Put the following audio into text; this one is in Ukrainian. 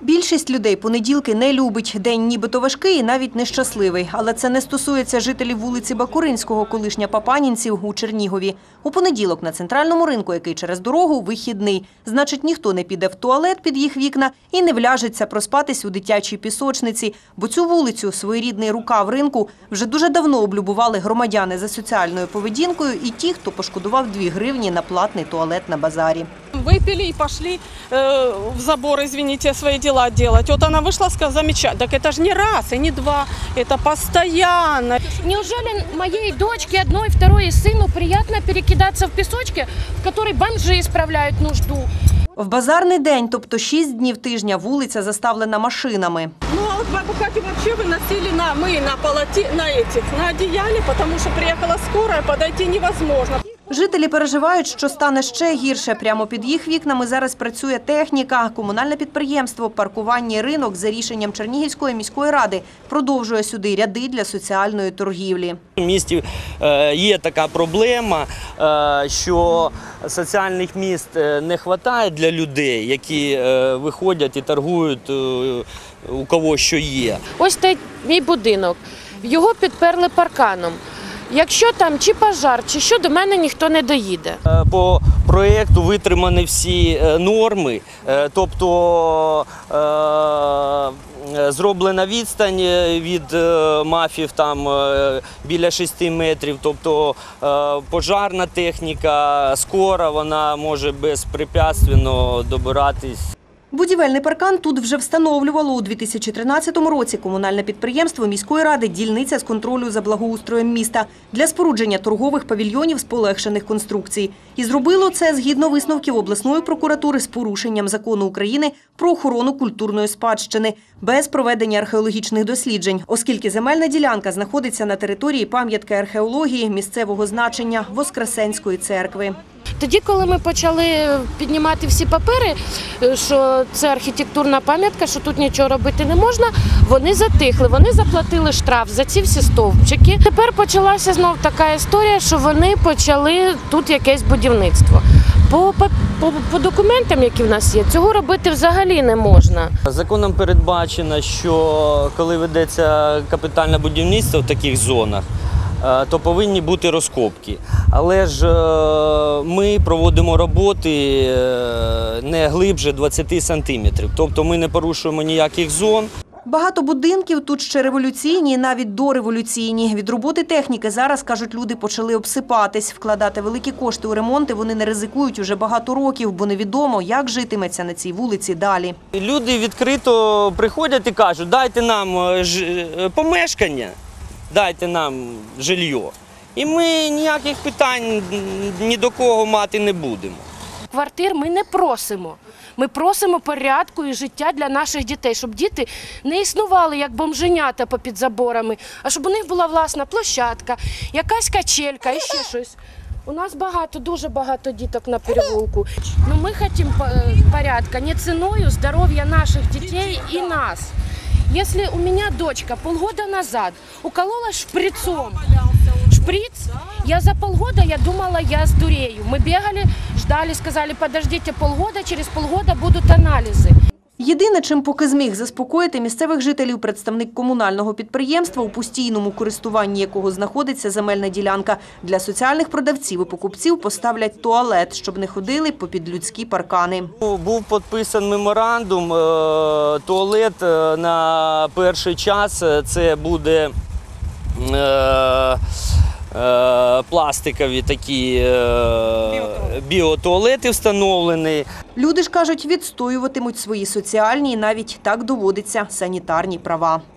Більшість людей понеділки не любить. День нібито важкий і навіть нещасливий. Але це не стосується жителів вулиці Бакуринського, колишня Папанінців у Чернігові. У понеділок на центральному ринку, який через дорогу, вихідний. Значить, ніхто не піде в туалет під їх вікна і не вляжеться проспатись у дитячій пісочниці. Бо цю вулицю, своєрідний рукав ринку, вже дуже давно облюбували громадяни за соціальною поведінкою і ті, хто пошкодував 2 гривні на платний туалет на базарі Выпили и пошли э, в забор, извините, свои дела делать. Вот она вышла, сказала, замечательно. Так это же не раз и не два, это постоянно. Неужели моей дочке, одной, второй и сыну приятно перекидаться в песочке, в которой бомжи исправляют нужду? В базарний день, тобто 6 днів тижня, вулиця заставлена машинами. Ну а вот бабу Катю вообще выносили на, мы на полоте, на этих, на одеяле, потому что приехала скорая, подойти невозможно. Жителі переживають, що стане ще гірше. Прямо під їх вікнами зараз працює техніка. Комунальне підприємство «Паркування ринок» за рішенням Чернігівської міської ради продовжує сюди ряди для соціальної торгівлі. У місті е, є така проблема, е, що соціальних міст е, не вистачає для людей, які виходять і торгують у кого що є. Ось той мій будинок. Його підперли парканом. Якщо там чи пожар, чи що, до мене ніхто не доїде. Е, По проєкту витримані всі е, норми, е, тобто зроблена відстань від мафів там біля 6 метрів, тобто пожарна техніка, скора, вона може безпрепятственно добиратись. Будівельний паркан тут вже встановлювало у 2013 році комунальне підприємство міської ради «Дільниця з контролю за благоустроєм міста» для спорудження торгових павільйонів з полегшених конструкцій. І зробило це згідно висновків обласної прокуратури з порушенням закону України про охорону культурної спадщини без проведення археологічних досліджень, оскільки земельна ділянка знаходиться на території пам'ятки археології місцевого значення Воскресенської церкви. Тоді, коли ми почали піднімати всі папери, е, що це архітектурна пам'ятка, що тут нічого робити не можна, вони затихли. Вони заплатили штраф за ці всі стовпчики. Тепер почалася знов така історія, що вони почали тут якесь будівництво. По, по, по, документам, які в нас є, цього робити взагалі не можна. Законом передбачено, що коли ведеться капітальне будівництво в таких зонах, то повинні бути розкопки. Але ж е, ми проводимо роботи е, не глибше 20 сантиметрів. Тобто ми не порушуємо ніяких зон. Багато будинків тут ще революційні, і навіть дореволюційні. Від роботи техніки зараз, кажуть, люди почали обсипатись. Вкладати великі кошти у ремонти вони не ризикують уже багато років, бо невідомо, як житиметься на цій вулиці далі. Люди відкрито приходять і кажуть, дайте нам е, е, помешкання, дайте нам жилье. І ми ніяких питань ні до кого мати не будемо. Квартир ми не просимо. Ми просимо порядку і життя для наших дітей, щоб діти не існували як бомженята попід заборами, а щоб у них була власна площадка, якась качелька і ще щось. У нас багато, дуже багато діток на перевулку. Ну ми хочемо е, порядка не ціною здоров'я наших дітей і нас. Если у меня дочка полгода назад уколола шприцом, шприц, я за полгода, я думала, я сдурею. Мы бегали, ждали, сказали, подождите полгода, через полгода будут анализы. Єдине, чим поки зміг заспокоїти місцевих жителів представник комунального підприємства, у постійному користуванні якого знаходиться земельна ділянка. Для соціальних продавців і покупців поставлять туалет, щоб не ходили попід людські паркани. Ну, Був підписаний меморандум. е, Туалет е, на перший час е, це буде пластикові такі е, біотуалети встановлені. Люди ж кажуть, відстоюватимуть свої соціальні і навіть так доводиться санітарні права.